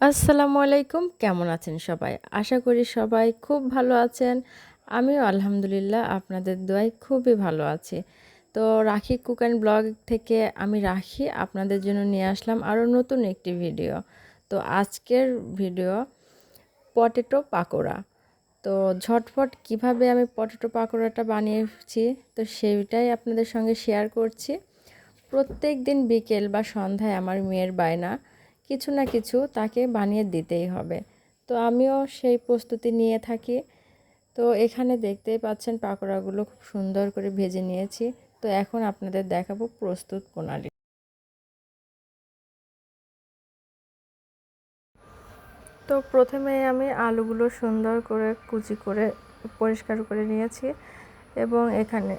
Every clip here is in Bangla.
আসসালামু আলাইকুম। কেমন আছেন সবাই? আশা করি সবাই খুব ভালো আছেন। আমিও আলহামদুলিল্লাহ আপনাদের দোয়ায় খুবই ভালো আছি। তো রাখি কুক অ্যান্ড ব্লগ থেকে আমি রাখি। আপনাদের জন্য নিয়ে আসলাম আরও নতুন একটি ভিডিও। তো আজকের ভিডিও পটেটো পাকোড়া। তো ঝটফট কীভাবে আমি পটেটো পাকোড়াটা বানিয়েছি, তো সেইটাই আপনাদের সঙ্গে শেয়ার করছি। প্রত্যেক দিন বিকেল বা সন্ধ্যায় আমার মেয়ের বায়না। কিছু না কিছু তাকে বানিয়ে দিতেই হবে। তো আমিও সেই প্রস্তুতি নিয়ে থাকি। তো এখানে দেখতেই পাচ্ছেন পাকোড়াগুলো খুব সুন্দর করে ভেজে নিয়েছি। তো এখন আপনাদের দেখাবো প্রস্তুত প্রণালী। তো প্রথমে আমি আলুগুলো সুন্দর করে কুচি করে, পরিষ্কার করে নিয়েছি এবং এখানে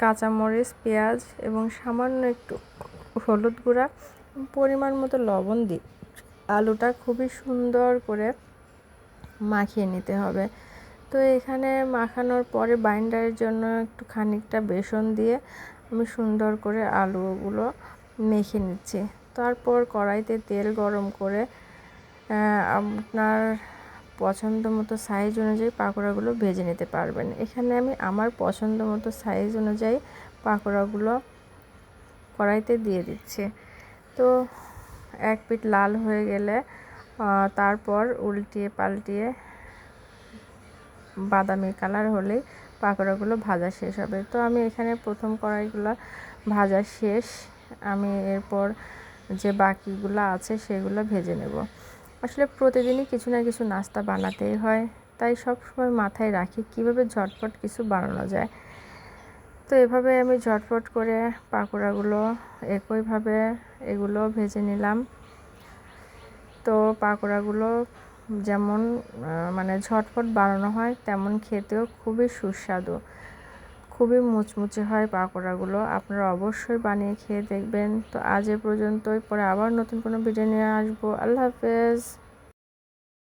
কাঁচামরিচ, পেঁয়াজ এবং সামান্য একটু হলুদ গুঁড়া পরিমাণ মতো লবণ দিই। আলুটা খুবই সুন্দর করে মাখিয়ে নিতে হবে। তো এখানে মাখানোর পরে বাইন্ডারের জন্য একটু খানিকটা বেসন দিয়ে আমি সুন্দর করে আলুগুলো মেখে নিচ্ছি। তারপর কড়াইতে তেল গরম করে আপনার পছন্দ মতো সাইজ অনুযায়ী পাকোড়াগুলো ভেজে নিতে পারবেন। এখানে আমি আমার পছন্দ মতো সাইজ অনুযায়ী পাকোড়াগুলো কড়াইতে দিয়ে দিচ্ছি। তো এক পিঠ লাল হয়ে গেলে তারপর উল্টিয়ে পাল্টিয়ে বাদামি কালার হলেই পাকোড়াগুলো ভাজা শেষ হবে। তো আমি এখানে প্রথম কড়াইগুলো ভাজা শেষ। আমি এরপর যে বাকিগুলো আছে সেগুলো ভেজে নেব। আসলে প্রতিদিনই কিছু না কিছু নাস্তা বানাতেই হয়, তাই সব সময় মাথায় রাখি কীভাবে ঝটপট কিছু বানানো যায়। তো এভাবে আমি ঝটপট করে পাকোড়াগুলো একইভাবে এগুলো ভেজে নিলাম। তো পাকোড়াগুলো যেমন মানে ঝটপট বানানো হয়, তেমন খেতেও খুবই সুস্বাদু। খুবই মুচমুচে হয় পাকোড়াগুলো। আপনারা অবশ্যই বানিয়ে খেয়ে দেখবেন। তো আজ এ পর্যন্তই। পরে আবার নতুন কোনো ভিডিও নিয়ে আসব। আল্লাহ হাফেজ।